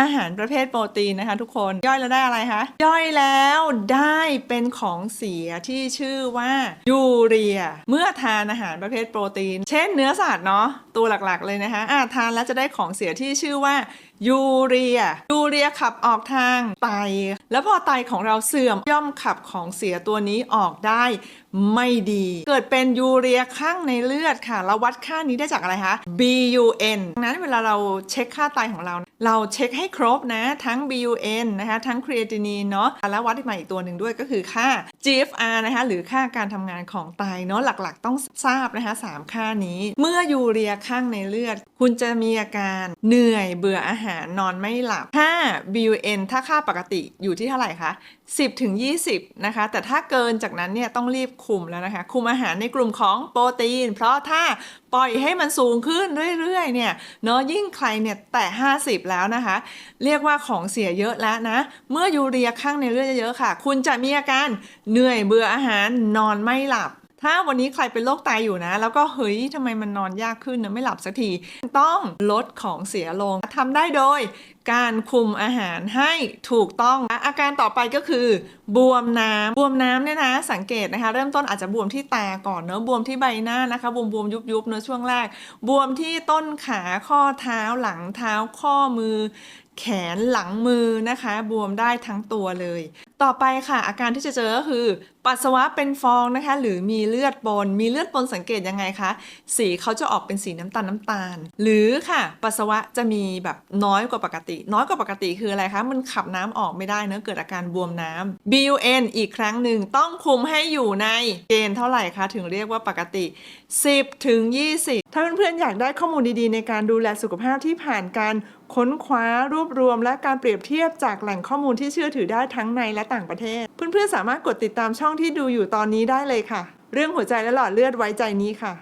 อาหารประเภทโปรตีนนะคะทุกคนย่อยแล้วได้อะไรคะย่อยแล้วได้เป็นของเสียที่ชื่อว่ายูเรีย เมื่อทานอาหารประเภทโปรตีน เช่นเนื้อสัตว์เนาะตัวหลักๆเลยนะคะอะทานแล้วจะได้ของเสียที่ชื่อว่ายูเรียยูเรียขับออกทางไต แล้วพอไตของเราเสื่อมย่อมขับของเสียตัวนี้ออกได้ไม่ดี เกิดเป็นยูเรียข้างในเลือดค่ะ เราวัดค่านี้ได้จากอะไรคะ BUN ดังนั้นเวลาเราเช็คค่าไตของเรา เราเช็คใให้ครบนะ ทั้ง BUN นะคะ ทั้งครีเอตินีนเนาะแล้ววัดอีกมาอีกตัวหนึ่งด้วยก็คือค่า GFR นะคะหรือค่าการทำงานของไตเนาะหลักๆ ต้องทราบนะคะสามค่านี้ เมื่อยูเรียข้างในเลือด คุณจะมีอาการเหนื่อยเบื่ออาหารนอนไม่หลับถ้า BUN ถ้าค่าปกติอยู่ที่เท่าไหร่คะ10ถึง20 นะคะ แต่ถ้าเกินจากนั้นเนี่ยต้องรีบคุมแล้วนะคะ คุมอาหารในกลุ่มของโปรตีน เพราะถ้าปล่อยให้มันสูงขึ้นเรื่อยๆเนี่ยเนาะยิ่งใครเนี่ยแต่ 50 แล้วนะคะเรียกว่าของเสียเยอะแล้วนะ เมื่อยูเรียข้างในเลือดเยอะๆค่ะ คุณจะมีอาการเหนื่อยเบื่ออาหารนอนไม่หลับถ้าวันนี้ใครเป็นโรคไตอยู่นะ แล้วก็เฮ้ยทำไมมันนอนยากขึ้นนะไม่หลับสักที ต้องลดของเสียลงทำได้โดยการคุมอาหารให้ถูกต้อง อาการต่อไปก็คือบวมน้ำบวมน้ำเนี่ยนะสังเกตนะคะ เริ่มต้นอาจจะบวมที่ตาก่อนเนอะบวมที่ใบหน้านะคะบวมบวมยุบยุบเนอะช่วงแรก บวมที่ต้นขาข้อเท้าหลังเท้าข้อมือ แขนหลังมือนะคะ บวมได้ทั้งตัวเลย ต่อไปค่ะ อาการที่จะเจอก็คือ ปัสสาวะเป็นฟองนะคะ หรือมีเลือดปน มีเลือดปนสังเกตยังไงคะสีเขาจะออกเป็นสีน้ำตาลน้ำตาล หรือค่ะ ปัสสาวะจะมีแบบน้อยกว่าปกติน้อยกว่าปกติคืออะไรคะ มันขับน้ำออกไม่ได้เนะเกิดอาการบวมน้ำ BUN อีกครั้งหนึ่งต้องคุมให้อยู่ในเกณฑ์เท่าไหร่คะถึงเรียกว่าปกติ 10ถึง20 ถ้าเพื่อนๆอยากได้ข้อมูลดีๆ ในการดูแลสุขภาพที่ผ่านการค้นคว้ารวบรวม และการเปรียบเทียบจากแหล่งข้อมูลที่เชื่อถือได้ทั้งในและต่างประเทศ เพื่อนๆสามารถกดติดตามช่องที่ดูอยู่ตอนนี้ได้เลยค่ะ เรื่องหัวใจและหลอดเลือดไว้ใจนี้ค่ะ